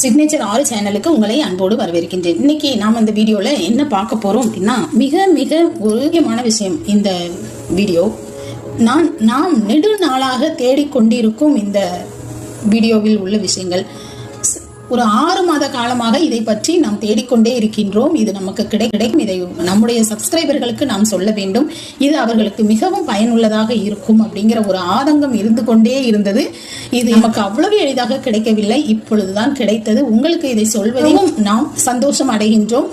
Signature ஆறு சேனலுக்கு உங்களை அன்போடு வரவேற்கின்றேன். இன்னைக்கு நாம் இந்த வீடியோவில் என்ன பார்க்க போகிறோம் அப்படின்னா மிக மிக முக்கியமான விஷயம் இந்த வீடியோ. நான் நாம் நெடுநாளாக தேடிக்கொண்டிருக்கும் இந்த வீடியோவில் உள்ள விஷயங்கள். ஒரு ஆறு மாத காலமாக இதை பற்றி நாம் தேடிக்கொண்டே இருக்கின்றோம். இது நமக்கு கிடை கிடைக்கும். இதை நம்முடைய சப்ஸ்கிரைபர்களுக்கு நாம் சொல்ல வேண்டும். இது அவர்களுக்கு மிகவும் பயனுள்ளதாக இருக்கும் அப்படிங்கிற ஒரு ஆதங்கம் இருந்து கொண்டே இருந்தது. இது நமக்கு அவ்வளவு எளிதாக கிடைக்கவில்லை. இப்பொழுதுதான் கிடைத்தது. உங்களுக்கு இதை சொல்வதையும் நாம் சந்தோஷம் அடைகின்றோம்.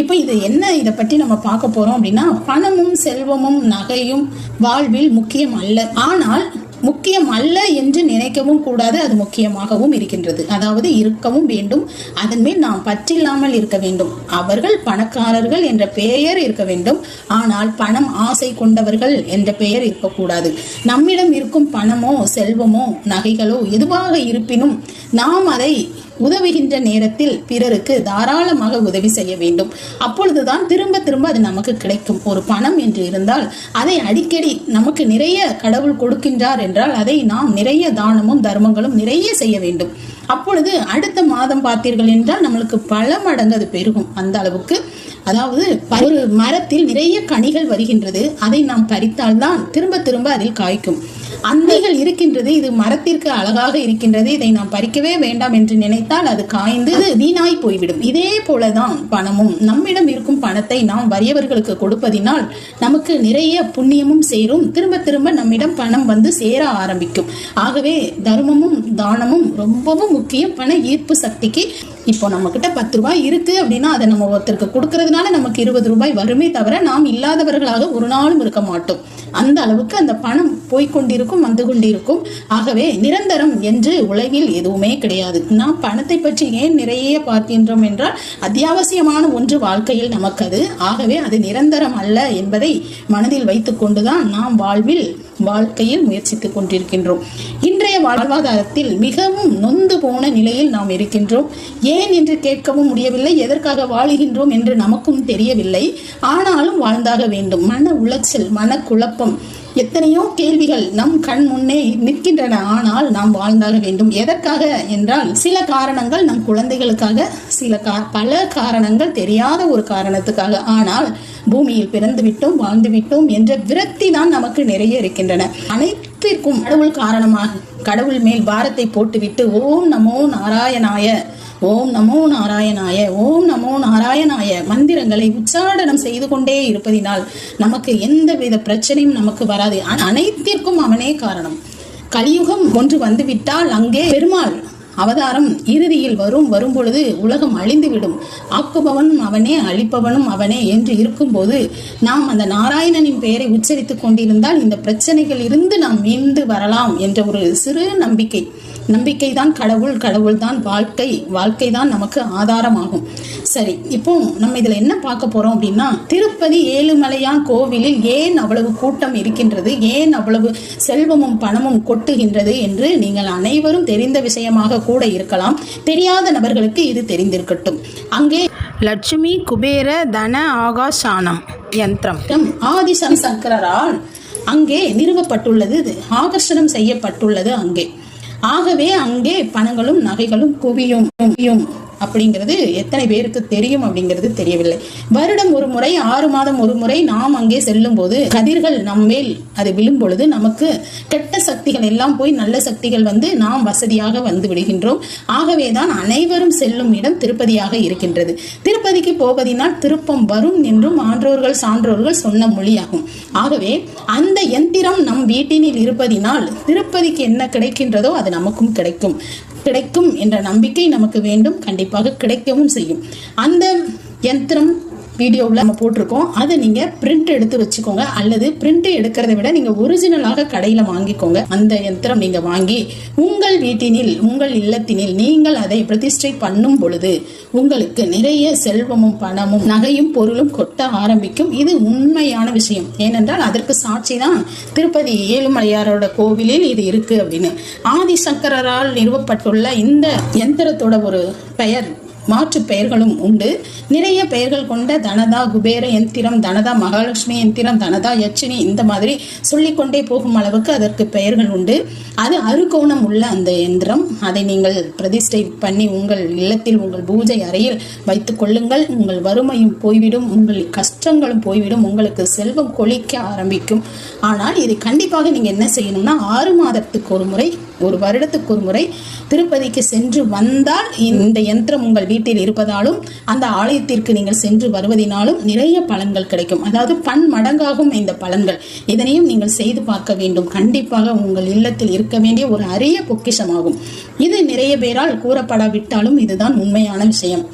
இப்போ இது என்ன இதை பற்றி நம்ம பார்க்க போறோம் அப்படின்னா பணமும் செல்வமும் நகையும் வாழ்வில் முக்கியம் அல்ல. ஆனால் முக்கியம் அல்ல என்று நினைக்கவும் கூடாது அது முக்கியமாகவும் இருக்கின்றது. அதாவது இருக்கவும் வேண்டும் அதன் மேல் நாம் பற்றில்லாமல் இருக்க வேண்டும். அவர்கள் பணக்காரர்கள் என்ற பெயர் இருக்க வேண்டும் ஆனால் பணம் ஆசை கொண்டவர்கள் என்ற பெயர் இருக்கக்கூடாது. நம்மிடம் இருக்கும் பணமோ செல்வமோ நகைகளோ எதுவாக இருப்பினும் நாம் அதை உதவுகின்ற நேரத்தில் பிறருக்கு தாராளமாக உதவி செய்ய வேண்டும். அப்பொழுதுதான் திரும்ப திரும்ப அது நமக்கு கிடைக்கும். ஒரு பணம் என்று இருந்தால் அதை அடிக்கடி நமக்கு நிறைய கடவுள் கொடுக்கின்றார் என்றால் அதை நாம் நிறைய தானமும் தர்மங்களும் நிறைய செய்ய வேண்டும். அப்பொழுது அடுத்த மாதம் பார்த்தீர்கள் என்றால் நம்மளுக்கு பல மடங்கு அது பெருகும். அந்த அளவுக்கு அதாவது ஒரு மரத்தில் நிறைய கனிகள் வருகின்றது. அதை நாம் பறித்தால்தான் திரும்ப திரும்ப அதில் காய்க்கும். அந்தைகள் இருக்கின்றது இது மரத்திற்கு அழகாக இருக்கின்றது. இதை நாம் பறிக்கவே வேண்டாம் என்று நினைத்தால் அது காய்ந்து வீணாய் போய்விடும். இதே போலதான் பணமும். நம்மிடம் இருக்கும் பணத்தை நாம் வறியவர்களுக்கு கொடுப்பதினால் நமக்கு நிறைய புண்ணியமும் சேரும். திரும்ப திரும்ப நம்மிடம் பணம் வந்து சேர ஆரம்பிக்கும். ஆகவே தர்மமும் தானமும் ரொம்பவும் முக்கியம். பண ஈர்ப்பு சக்திக்கு இப்போ நம்ம கிட்ட பத்து ரூபாய் இருக்கு அப்படின்னா அதை நம்ம ஒருத்தருக்கு கொடுக்கறதுனால நமக்கு இருபது ரூபாய் வருமே தவிர நாம் இல்லாதவர்களாக ஒரு நாளும் இருக்க மாட்டோம். அந்த அளவுக்கு அந்த பணம் போய்க்கொண்டிருக்கும் வந்து கொண்டிருக்கும். ஆகவே நிரந்தரம் என்று உலகில் எதுவுமே கிடையாது. நாம் பணத்தை பற்றி ஏன் நிறைய பார்க்கின்றோம் என்றால் அத்தியாவசியமான ஒன்று வாழ்க்கையில் நமக்கு அது. ஆகவே அது நிரந்தரம் அல்ல என்பதை மனதில் வைத்துக்கொண்டுதான் நாம் வாழ்வில் வாழ்க்கையில் முயற்சித்துக் கொண்டிருக்கின்றோம். இந்த வாழ்வாதாரத்தில் மிகவும் நொந்து போன நிலையில் நாம் இருக்கின்றோம். ஏன் என்று கேட்கவும் முடியவில்லை. எதற்காக வாழுகின்றோம் என்று நமக்கும் தெரியவில்லை. ஆனாலும் வாழ்ந்தாக வேண்டும். மன உளைச்சல் மனக்குழப்பம் எத்தனையோ கேள்விகள் நம் கண் முன்னே நிற்கின்றன. ஆனால் நாம் வாழ்ந்தாக வேண்டும். எதற்காக என்றால் சில காரணங்கள் நம் குழந்தைகளுக்காக சில கா பல காரணங்கள் தெரியாத ஒரு காரணத்துக்காக. ஆனால் பூமியில் பிறந்து விட்டோம் வாழ்ந்து விட்டோம் என்ற விரக்தி தான் நமக்கு நிறைய இருக்கின்றன. அனைத்திற்கும் கடவுள் காரணமாக கடவுள் மேல் பாரத்தை போட்டுவிட்டு ஓம் நமோ நாராயணாய ஓம் நமோ நாராயணாய ஓம் நமோ நாராயணாய மந்திரங்களை உச்சாடனம் செய்து கொண்டே இருப்பதினால் நமக்கு எந்தவித பிரச்சனையும் நமக்கு வராது. அனைத்திற்கும் அவனே காரணம். கலியுகம் ஒன்று வந்துவிட்டால் அங்கே பெருமாள் அவதாரம் இறுதியில் வரும் வரும்பொழுது உலகம் அழிந்துவிடும். ஆக்குபவனும் அவனே அழிப்பவனும் அவனே என்று இருக்கும்போது நாம் அந்த நாராயணனின் பெயரை உச்சரித்துக் கொண்டிருந்தால் இந்த பிரச்சனைகள் இருந்து நாம் மீண்டு வரலாம் என்ற ஒரு சிறு நம்பிக்கை. நம்பிக்கை தான் கடவுள் கடவுள் தான் வாழ்க்கை வாழ்க்கை தான் நமக்கு ஆதாரமாகும். சரி இப்போ நம்ம இதுல என்ன பார்க்க போறோம் அப்படின்னா திருப்பதி ஏழுமலையான் கோவிலில் ஏன் அவ்வளவு கூட்டம் இருக்கின்றது ஏன் அவ்வளவு செல்வமும் பணமும் கொட்டுகின்றது என்று நீங்கள் அனைவரும் தெரிந்த விஷயமாக கூட இருக்கலாம். தெரியாத நபர்களுக்கு இது தெரிந்திருக்கட்டும். அங்கே லட்சுமி குபேர தன ஆகாஷானம் யந்திரம். ஆதிசம் சங்கரால் அங்கே நிறுவப்பட்டுள்ளது. ஆகர்ஷணம் செய்யப்பட்டுள்ளது அங்கே. ஆகவே அங்கே பணங்களும் நகைகளும் குவியும். குவியும் அப்படிங்கிறது எத்தனை பேருக்கு தெரியும் அப்படிங்கிறது தெரியவில்லை. வருடம் ஒரு முறை ஆறு மாதம் ஒரு முறை நாம் அங்கே செல்லும் போது கதிர்கள் நம்மேல் அது விழும் பொழுது நமக்கு கெட்ட சக்திகள் எல்லாம் போய் நல்ல சக்திகள் வந்து நாம் வசதியாக வந்து விடுகின்றோம். ஆகவே தான் அனைவரும் செல்லும் இடம் திருப்பதியாக இருக்கின்றது. திருப்பதிக்கு போவதினால் திருப்பம் வரும் என்றும் ஆன்றோர்கள் சான்றோர்கள் சொன்ன மொழியாகும். ஆகவே அந்த யந்திரம் நம் வீட்டினில் இருப்பதினால் திருப்பதிக்கு என்ன கிடைக்கின்றதோ அது நமக்கும் கிடைக்கும். கிடைக்கும் என்ற நம்பிக்கை நமக்கு வேண்டும். கண்டிப்பாக கிடைக்கவும் செய்யும். அந்த யந்திரம் வீடியோவில் நம்ம போட்டிருக்கோம். அதை நீங்கள் பிரிண்ட் எடுத்து வச்சுக்கோங்க. அல்லது பிரிண்ட் எடுக்கிறத விட நீங்கள் ஒரிஜினலாக கடையில் வாங்கிக்கோங்க. அந்த யந்திரம் நீங்கள் வாங்கி உங்கள் வீட்டினில் உங்கள் இல்லத்தினில் நீங்கள் அதை பிரதிஷ்டை பண்ணும் பொழுது உங்களுக்கு நிறைய செல்வமும் பணமும் நகையும் பொருளும் கொட்ட ஆரம்பிக்கும். இது உண்மையான விஷயம். ஏனென்றால் அதற்கு சாட்சி தான் திருப்பதி ஏழுமலையாரோட கோவிலில் இது இருக்கு அப்படின்னு. ஆதிசங்கரால் நிறுவப்பட்டுள்ள இந்த யந்திரத்தோட ஒரு பெயர் மாற்று பெயர்களும் உண்டு. நிறைய பெயர்கள் கொண்ட தனதா குபேர எந்திரம் தனதா மகாலட்சுமி எந்திரம் தனதா யட்சினி இந்த மாதிரி சொல்லிக்கொண்டே போகும் அளவுக்கு அதற்கு பெயர்கள் உண்டு. அது அறுகோணம் உள்ள அந்த எந்திரம். அதை நீங்கள் பிரதிஷ்டை பண்ணி உங்கள் இல்லத்தில் உங்கள் பூஜை அறையில் வைத்துக் கொள்ளுங்கள். உங்கள் வறுமையும் போய்விடும். உங்கள் கஷ்டங்களும் போய்விடும். உங்களுக்கு செல்வம் கொளிக்க ஆரம்பிக்கும். ஆனால் இதை கண்டிப்பாக நீங்கள் என்ன செய்யணும்னா ஆறு மாதத்துக்கு ஒரு முறை ஒரு வருடத்துக்கு ஒரு முறை திருப்பதிக்கு சென்று வந்தால் இந்த யந்திரம் உங்கள் வீட்டில் இருப்பதாலும் அந்த ஆலயத்திற்கு நீங்கள் சென்று வருவதினாலும் நிறைய பலன்கள் கிடைக்கும். அதாவது பன் மடங்காகும் இந்த பலன்கள். இதனையும் நீங்கள் செய்து பார்க்க வேண்டும். கண்டிப்பாக உங்கள் இல்லத்தில் இருக்க வேண்டிய ஒரு அரிய பொக்கிஷமாகும். இது நிறைய பேரால் கூறப்படாவிட்டாலும் இதுதான் உண்மையான விஷயம்.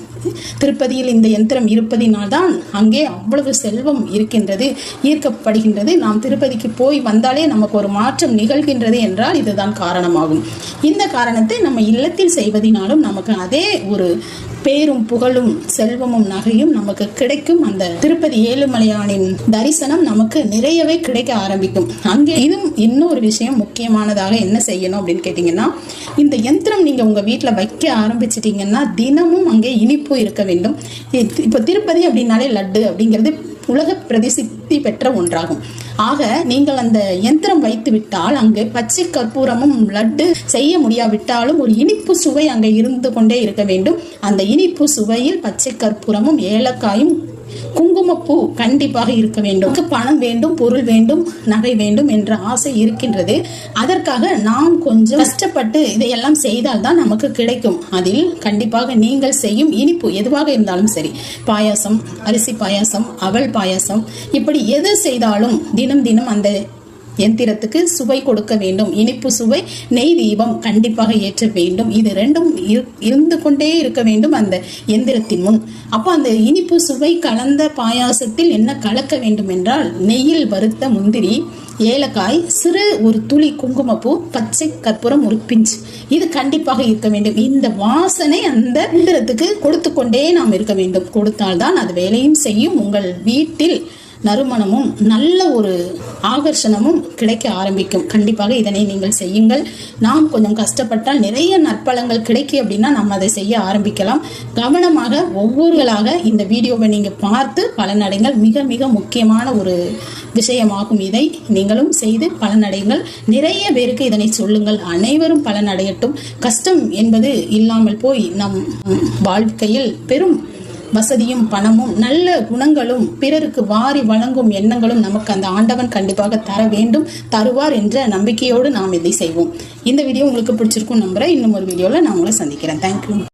திருப்பதியில் இந்த யந்திரம் இருப்பதினால்தான் அங்கே அவ்வளவு செல்வம் இருக்கின்றது ஈர்க்கப்படுகின்றது. நாம் திருப்பதிக்கு போய் வந்தாலே நமக்கு ஒரு மாற்றம் நிகழ்கின்றது என்றால் இதுதான் காரணமாகும். இந்த காரணத்தை நம்ம இல்லத்தில் செய்வதினாலும் நமக்கு அதே ஒரு பேரும் புகழும் செல்வமும் நகையும் நமக்கு கிடைக்கும். அந்த திருப்பதி ஏழுமலையானின் தரிசனம் நமக்கு நிறையவே கிடைக்க ஆரம்பிக்கும். அங்கே இதுவும் இன்னொரு விஷயம் முக்கியமானதாக என்ன செய்யணும் அப்படின்னு கேட்டிங்கன்னா இந்த யந்திரம் நீங்கள் உங்கள் வீட்டில் வைக்க ஆரம்பிச்சிட்டிங்கன்னா தினமும் அங்கே இனிப்பு இருக்க வேண்டும். இப்போ திருப்பதி அப்படின்னாலே லட்டு அப்படிங்கிறது உலக பிரதிசித்தி பெற்ற ஒன்றாகும். ஆக நீங்கள் அந்த யந்திரம் வைத்து விட்டால் அங்கு பச்சை கற்பூரமும் லட்டு செய்ய முடியாவிட்டாலும் ஒரு இனிப்பு சுவை அங்கே இருந்து கொண்டே இருக்க வேண்டும். அந்த இனிப்பு சுவையில் பச்சை கற்பூரமும் ஏலக்காயும் குங்குமப்பூ கண்டிப்பாக இருக்க வேண்டும். பணம் வேண்டும் பொருள் வேண்டும் நகை வேண்டும் என்ற ஆசை இருக்கின்றது. அதற்காக நாம் கொஞ்சம் கஷ்டப்பட்டு இதையெல்லாம் செய்தால் தான் நமக்கு கிடைக்கும். அதில் கண்டிப்பாக நீங்கள் செய்யும் இனிப்பு எதுவாக இருந்தாலும் சரி. பாயாசம் அரிசி பாயாசம் அவல் பாயாசம் இப்படி எது செய்தாலும் தினம் தினம் அந்த எந்திரத்துக்கு சுவை கொடுக்க வேண்டும். இனிப்பு சுவை நெய் தீபம் கண்டிப்பாக ஏற்ற வேண்டும். இது ரெண்டும் இரு- இருந்து கொண்டே இருக்க வேண்டும் அந்த எந்திரத்தின் முன். அப்போ அந்த இனிப்பு சுவை கலந்த பாயாசத்தில் என்ன கலக்க வேண்டும் என்றால் நெய்யில் வறுத்த முந்திரி ஏலக்காய் சிறு ஒரு துளி குங்குமப்பூ பச்சை கற்பூரம் ஒரு பிஞ்ச். இது கண்டிப்பாக இருக்க வேண்டும். இந்த வாசனை அந்த இந்திரத்துக்கு கொடுத்து கொண்டே நாம் இருக்க வேண்டும். கொடுத்தால்தான் அது வேலையும் செய்யும். உங்கள் வீட்டில் நறுமணமும் நல்ல ஒரு ஆகர்ஷணமும் கிடைக்க ஆரம்பிக்கும். கண்டிப்பாக இதனை நீங்கள் செய்யுங்கள். நாம் கொஞ்சம் கஷ்டப்பட்டால் நிறைய நற்பலங்கள் கிடைக்கும் அப்படின்னா நம்ம அதை செய்ய ஆரம்பிக்கலாம். கவனமாக ஒவ்வொருவர்களாக இந்த வீடியோவை நீங்கள் பார்த்து பலனடைங்கள். மிக மிக முக்கியமான ஒரு விஷயமாகும் இதை. நீங்களும் செய்து பலனடையுங்கள் நிறைய பேருக்கு இதனை சொல்லுங்கள். அனைவரும் பலனடையட்டும். கஷ்டம் என்பது இல்லாமல் போய் நம் வாழ்க்கையில் பெரும் வசதியும் பணமும் நல்ல குணங்களும் பிறருக்கு வாரி வழங்கும் எண்ணங்களும் நமக்கு அந்த ஆண்டவன் கண்டிப்பாக தர வேண்டும் தருவார் என்ற நம்பிக்கையோடு நாம் இதை செய்வோம். இந்த வீடியோ உங்களுக்கு பிடிச்சிருக்கும் நம்புறேன். இன்னும் ஒரு வீடியோவில் நான் உங்களை சந்திக்கிறேன். தேங்க்யூ